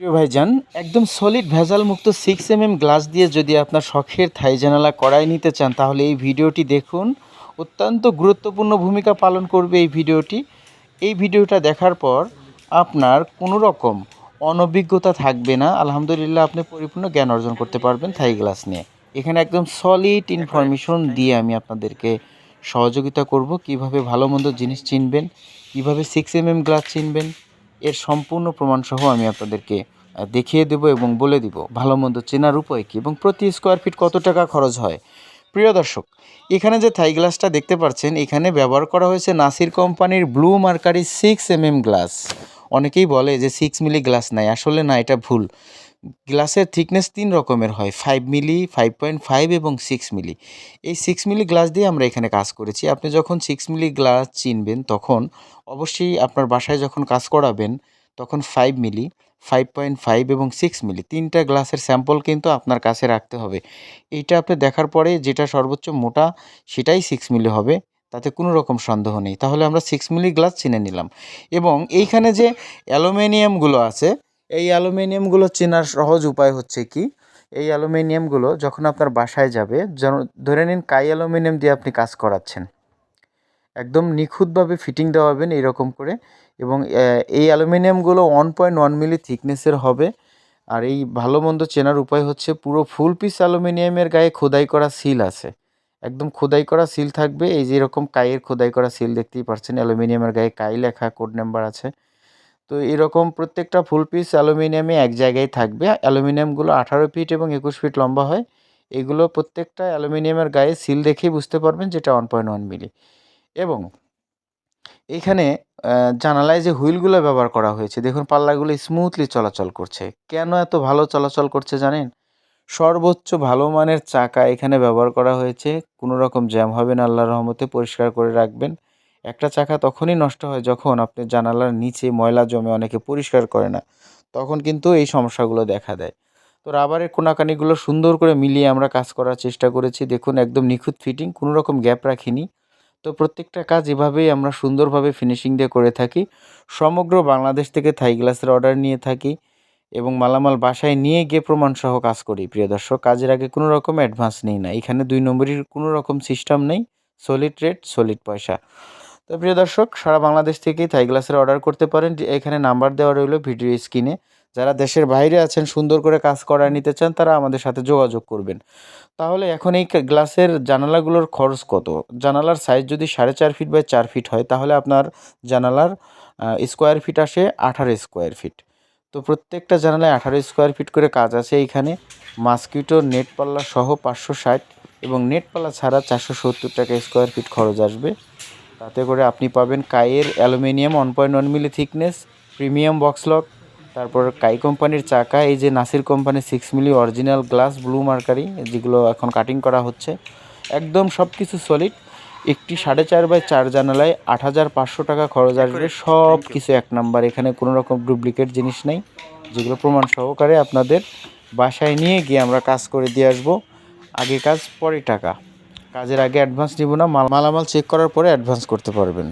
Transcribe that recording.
প্রিয় ভাইজান, একদম সলিড ভেজাল মুক্ত সিক্স এম এম গ্লাস দিয়ে যদি আপনার শখের থাই জানালা করাই নিতে চান, তাহলে এই ভিডিওটি দেখুন। অত্যন্ত গুরুত্বপূর্ণ ভূমিকা পালন করবে এই ভিডিওটি। এই ভিডিওটা দেখার পর আপনার কোনো রকম অনভিজ্ঞতা থাকবে না। আলহামদুলিল্লাহ, আপনি পরিপূর্ণ জ্ঞান অর্জন করতে পারবেন থাই গ্লাস নিয়ে। এখানে একদম সলিড ইনফরমেশন দিয়ে আমি আপনাদেরকে সহযোগিতা করব। কীভাবে ভালো মন্দ জিনিস চিনবেন, কীভাবে সিক্স এম এম গ্লাস চিনবেন এর সম্পূর্ণ প্রমাণসহ আমি আপনাদেরকে দেখিয়ে দেব এবং বলে দিব ভালো মন্দ চেনার উপায় কী এবং প্রতি স্কোয়ার ফিট কত টাকা খরচ হয়। প্রিয় দর্শক, এখানে যে থাই গ্লাসটা দেখতে পাচ্ছেন, এখানে ব্যবহার করা হয়েছে নাসির কোম্পানির blue mercury six M glass অনেকেই বলে যে সিক্স মিলি গ্লাস নাই, আসলে না, এটা ভুল। গ্লাসের থিকনেস তিন রকমের হয় five milli five point five এবং সিক্স মিলি এই সিক্স মিলি গ্লাস দিয়ে আমরা এখানে কাজ করেছি। আপনি যখন সিক্স মিলি গ্লাস চিনবেন, তখন অবশ্যই আপনার বাসায় যখন কাজ করাবেন, তখন five milli five point five এবং সিক্স মিলি তিনটা গ্লাসের স্যাম্পল কিন্তু আপনার কাছে রাখতে হবে। এইটা আপনি দেখার পরে যেটা সর্বোচ্চ মোটা, সেটাই সিক্স মিলি হবে। তাতে কোনো রকম সন্দেহ নেই। তাহলে আমরা সিক্স মিলি গ্লাস চিনে নিলাম। এবং এইখানে যে অ্যালুমিনিয়ামগুলো আছে এই অ্যালুমিনিয়ামগুলো চেনার সহজ উপায় হচ্ছে কি? এই অ্যালুমিনিয়ামগুলো যখন আপনার বাসায় যাবে, যেন- ধরে নিন কাই অ্যালুমিনিয়াম দিয়ে আপনি কাজ করাচ্ছেন। একদম নিখুঁতভাবে ফিটিং দেওয়াবেন এইরকম করে এবং এই অ্যালুমিনিয়ামগুলো ওয়ান পয়েন্ট ওয়ান মিলি থিকনেসের হবে। আর এই ভালো মন্দ চেনার উপায় হচ্ছে পুরো ফুল পিস অ্যালুমিনিয়ামের গায়ে খোদাই করা সিল আছে। একদম খোদাই করা সিল থাকবে। এই যে এরকম কাইয়ের খোদাই করা সিল দেখতেই পাচ্ছেন অ্যালুমিনিয়ামের গায়ে কাই লেখা কোড নাম্বার আছে। তো এরকম প্রত্যেকটা ফুল পিস অ্যালুমিনিয়ামে এক জায়গায় থাকবে। অ্যালুমিনিয়ামগুলো আঠারো ফিট এবং একুশ ফিট লম্বা হয়। এগুলো প্রত্যেকটা অ্যালুমিনিয়ামের গায়ে সিল দেখেই বুঝতে পারবেন যেটা ওয়ান পয়েন্ট ওয়ান মিলি এবং এইখানে আহ, জানালায় যে হুইলগুলো ব্যবহার করা হয়েছে দেখুন পাল্লাগুলো স্মুথলি চলাচল করছে। কেন এত ভালো চলাচল করছে জানেন? সর্বোচ্চ ভালো মানের চাকা এখানে ব্যবহার করা হয়েছে। কোনো রকম জ্যাম হবে না আল্লাহর রহমতে পরিষ্কার করে রাখবেন। একটা চাকা তখনই নষ্ট হয় যখন আপনি জানালার নিচে ময়লা জমে অনেকে পরিষ্কার করে না, তখন কিন্তু এই সমস্যাগুলো দেখা দেয়। তো রাবারের কোনাকানিগুলো সুন্দর করে মিলিয়ে আমরা কাজ করার চেষ্টা করেছি। দেখুন, একদম নিখুঁত ফিটিং কোনো রকম গ্যাপ রাখিনি। তো প্রত্যেকটা কাজ এভাবেই আমরা সুন্দরভাবে ফিনিশিং দিয়ে করে থাকি। সমগ্র বাংলাদেশ থেকে থাই গ্লাসের অর্ডার নিয়ে থাকি এবং মালামাল বাসায় নিয়ে গিয়ে প্রমাণসহ কাজ করি। প্রিয় দর্শক, কাজের আগে কোনো রকম অ্যাডভান্স নেই না। এখানে দুই নম্বরের কোনো রকম সিস্টেম নেই। সলিড রেট সলিড পয়সা। তো প্রিয় দর্শক, সারা বাংলাদেশ থেকেই থাই গ্লাসের অর্ডার করতে পারেন। এখানে নাম্বার দেওয়া রইল ভিডিও স্ক্রিনে যারা দেশের বাইরে আছেন, সুন্দর করে কাজ করা নিতে চান, তারা আমাদের সাথে যোগাযোগ করবেন। তাহলে এখন এই গ্লাসের জানালাগুলোর খরচ কত? জানালার সাইজ যদি সাড়ে চার ফিট বাই চার ফিট হয়, তাহলে আপনার জানালার স্কোয়ার ফিট আসে আঠারো স্কোয়ার ফিট তো প্রত্যেকটা জানালায় আঠারো স্কোয়ার ফিট করে কাজ আছে এইখানে। মাস্কিটো নেট পাল্লা সহ পাঁচশো ষাট এবং নেট পাল্লা ছাড়া চারশো সত্তর টাকা স্কোয়ার ফিট খরচ আসবে। তাতে করে আপনি পাবেন কাইয়ের aluminium one point one milli thickness premium box lock তারপর কাই কোম্পানির চাকা এই যে নাসির কোম্পানির six milli original glass blue mercury যেগুলো এখন কাটিং করা হচ্ছে। একদম সব কিছু সলিড একটি সাড়ে চার বাই চার জানালায় আট হাজার পাঁচশো টাকা খরচ আসবে। সব কিছু এক নাম্বার এখানে কোনো রকম ডুপ্লিকেট জিনিস নেই। যেগুলো প্রমাণ সহকারে আপনাদের বাসায় নিয়ে গিয়ে আমরা কাজ করে দিয়ে আসব। আগে কাজ পরে টাকা। কাজের আগে অ্যাডভান্স নিব না মাল মালামাল চেক করার পরে অ্যাডভান্স করতে পারবেন।